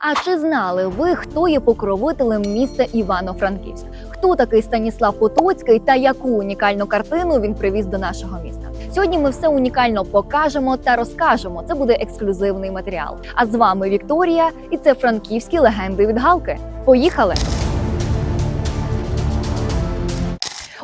А чи знали ви, хто є покровителем міста Івано-Франківськ? Хто такий Станіслав Потоцький та яку унікальну картину він привіз до нашого міста? Сьогодні ми все унікально покажемо та розкажемо. Це буде ексклюзивний матеріал. А з вами Вікторія, і це франківські легенди від Галки. Поїхали!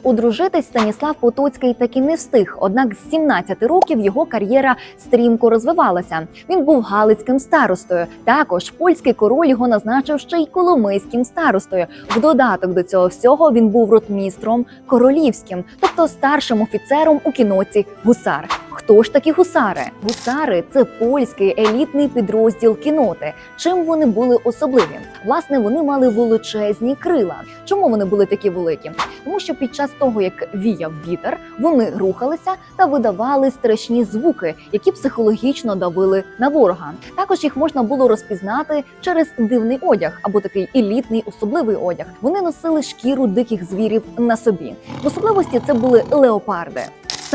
Одружитись Станіслав Потоцький таки не встиг. Однак з 17 років його кар'єра стрімко розвивалася. Він був галицьким старостою. Також польський король його назначив ще й коломийським старостою. В додаток до цього всього він був ротмістром королівським, тобто старшим офіцером у кіноці гусар. Хто ж такі гусари? Гусари це польський елітний підрозділ кіноти. Чим вони були особливі? Власне, вони мали величезні крила. Чому вони були такі великі? Тому що під час того, як віяв вітер, вони рухалися та видавали страшні звуки, які психологічно давили на ворога. Також їх можна було розпізнати через дивний одяг або такий елітний особливий одяг. Вони носили шкіру диких звірів на собі. В особливості це були леопарди.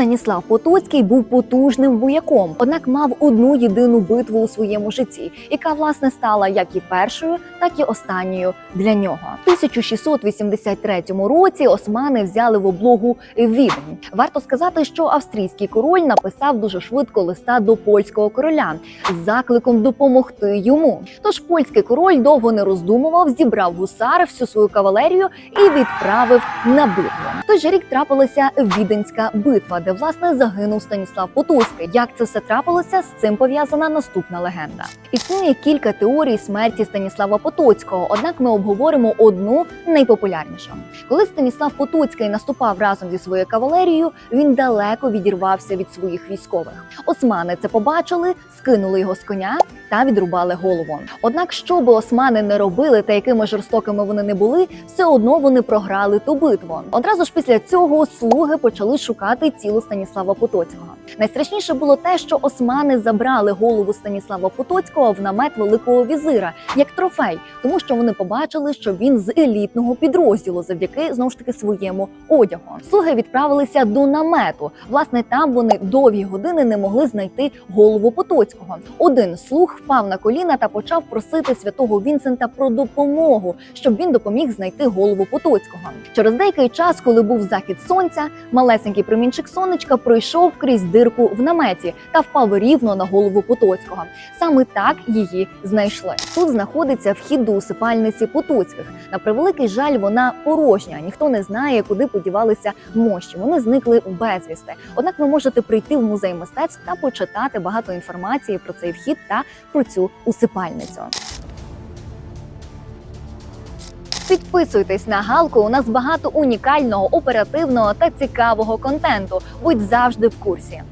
Станіслав Потоцький був потужним вояком, однак мав одну єдину битву у своєму житті, яка власне стала як і першою, так і останньою для нього. У 1683 році османи взяли в облогу Відень. Варто сказати, що австрійський король написав дуже швидко листа до польського короля з закликом допомогти йому. Тож польський король довго не роздумував, зібрав гусар, всю свою кавалерію і відправив на битву. В той же рік трапилася Віденська битва, де власне загинув Станіслав Потоцький. Як це все трапилося? З цим пов'язана наступна легенда. Існує кілька теорій смерті Станіслава Потоцького, однак ми обговоримо одну найпопулярнішу. Коли Станіслав Потоцький наступав разом зі своєю кавалерією, він далеко відірвався від своїх військових. Османи це побачили, скинули його з коня та відрубали голову. Однак, що би османи не робили та якими жорстокими вони не були, все одно вони програли ту битву. Одразу ж після цього слуги почали шукати тіло Станіслава Потоцького. Найстрашніше було те, що османи забрали голову Станіслава Потоцького в намет великого візира як трофей, тому що вони побачили, що він з елітного підрозділу завдяки знову ж таки своєму одягу. Слуги відправилися до намету. Власне, там вони довгі години не могли знайти голову Потоцького. Один слуг впав на коліна та почав просити святого Вінсента про допомогу, щоб він допоміг знайти голову Потоцького. Через деякий час, коли був захід сонця, малесенький промінчик сонечка пройшов крізь дирку в наметі та впав рівно на голову Потоцького. Саме так її знайшли. Тут знаходиться вхід до усипальниці Потоцьких. На превеликий жаль, вона порожня. Ніхто не знає, куди подівалися мощі. Вони зникли безвісти. Однак ви можете прийти в музей мистецтв та почитати багато інформації про цей вхід та про цю усипальницю. Підписуйтесь на Галку. У нас багато унікального, оперативного та цікавого контенту. Будь завжди в курсі.